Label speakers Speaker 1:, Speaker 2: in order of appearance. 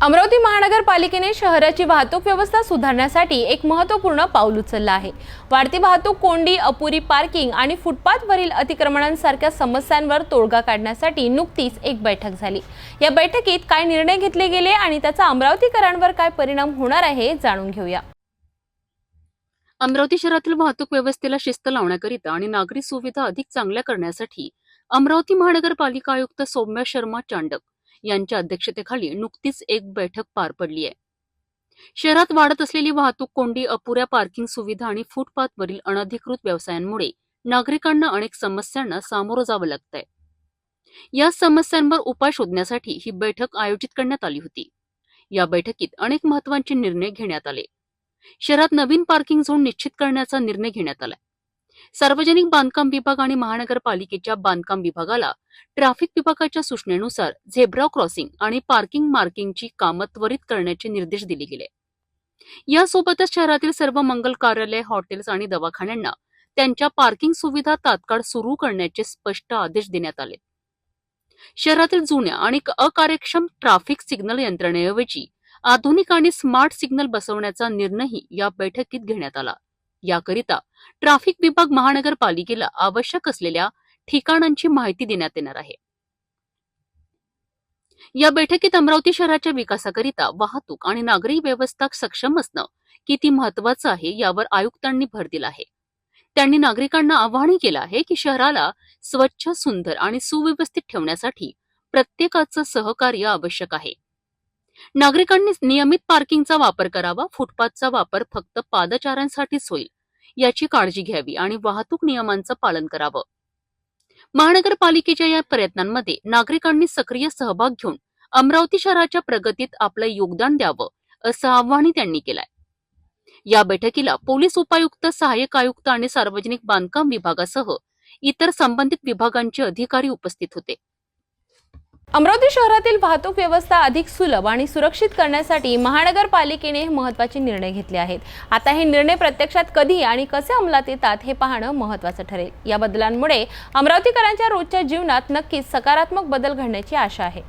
Speaker 1: अमरावती महानगरपालिकेने शहराची वाहतूक व्यवस्था सुधारण्यासाठी एक महत्त्वपूर्ण पाऊल उचललं आहे. वाढती वाहतूक कोंडी अपुरी पार्किंग आणि फुटपाथवरील अतिक्रमणांसारख्या समस्यांवर तोडगा काढण्यासाठी नुकतीच एक बैठक झाली. या बैठकीत काय निर्णय घेतले गेले आणि त्याचा अमरावतीकरांवर काय परिणाम होणार आहे जाणून घेऊया.
Speaker 2: अमरावती शहरातील वाहतूक व्यवस्थेला शिस्त लावण्याकरिता आणि नागरी सुविधा अधिक चांगल्या करण्यासाठी अमरावती महानगरपालिका आयुक्त सौम्या शर्मा चांडक यांच्या अध्यक्षतेखाली नुकतीच एक बैठक पार पडली आहे. शहरात वाढत असलेली वाहतूक कोंडी अपुऱ्या पार्किंग सुविधा आणि फुटपाथवरील अनधिकृत व्यवसायांमुळे नागरिकांना अनेक समस्यांना सामोरं जावं लागतंय. या समस्यांवर उपाय शोधण्यासाठी ही बैठक आयोजित करण्यात आली होती. या बैठकीत अनेक महत्त्वाचे निर्णय घेण्यात आले. शहरात नवीन पार्किंग झोन निश्चित करण्याचा निर्णय घेण्यात आलाय सार्वजनिक बांधकाम विभाग आणि महानगरपालिकेच्या बांधकाम विभागाला ट्रॅफिक विभागाच्या सूचनेनुसार झेब्रा क्रॉसिंग आणि पार्किंग मार्किंगची कामं त्वरित करण्याचे निर्देश दिले गेले. यासोबतच शहरातील सर्व मंगल कार्यालय हॉटेल्स आणि दवाखान्यांना त्यांच्या पार्किंग सुविधा तात्काळ सुरू करण्याचे स्पष्ट आदेश देण्यात आले. शहरातील जुन्या आणि अकार्यक्षम ट्रॅफिक सिग्नल यंत्रणेऐवजी आधुनिक आणि स्मार्ट सिग्नल बसवण्याचा निर्णयही या बैठकीत घेण्यात आला. याकरिता ट्रॅफिक विभाग महानगरपालिकेला आवश्यक असलेल्या ठिकाणांची माहिती देण्यात येणार आहे. या बैठकीत अमरावती शहराच्या विकासाकरिता वाहतूक आणि नागरी व्यवस्था सक्षम असणं किती महत्वाचं आहे यावर आयुक्तांनी भर दिला आहे. त्यांनी नागरिकांना आवाहनही केलं आहे की शहराला स्वच्छ सुंदर आणि सुव्यवस्थित ठेवण्यासाठी प्रत्येकाचं सहकार्य आवश्यक आहे. नागरिकांनी नियमित पार्किंगचा वापर करावा फुटपाथचा वापर फक्त पादचाऱ्यांसाठीच होईल याची काळजी घ्यावी आणि वाहतूक नियमांचं पालन करावं. महानगरपालिकेच्या या प्रयत्नांमध्ये नागरिकांनी सक्रिय सहभाग घेऊन अमरावती शहराच्या प्रगतीत आपलं योगदान द्यावं असं आव्हानही त्यांनी केलंय. या बैठकीला पोलीस उपायुक्त सहाय्यक आयुक्त आणि सार्वजनिक बांधकाम विभागासह इतर संबंधित विभागांचे अधिकारी उपस्थित होते.
Speaker 1: अमरावती शहरातील वाहतूक व्यवस्था अधिक सुलभ आणि सुरक्षित करण्यासाठी महानगरपालिकेने महत्त्वाचे निर्णय घेतले आहेत. आता हे निर्णय प्रत्यक्षात कधी आणि कसे अंमलात येतात हे पाहणं महत्त्वाचं ठरेल. या बदलांमुळे अमरावतीकरांच्या रोजच्या जीवनात नक्कीच सकारात्मक बदल घडण्याची आशा आहे.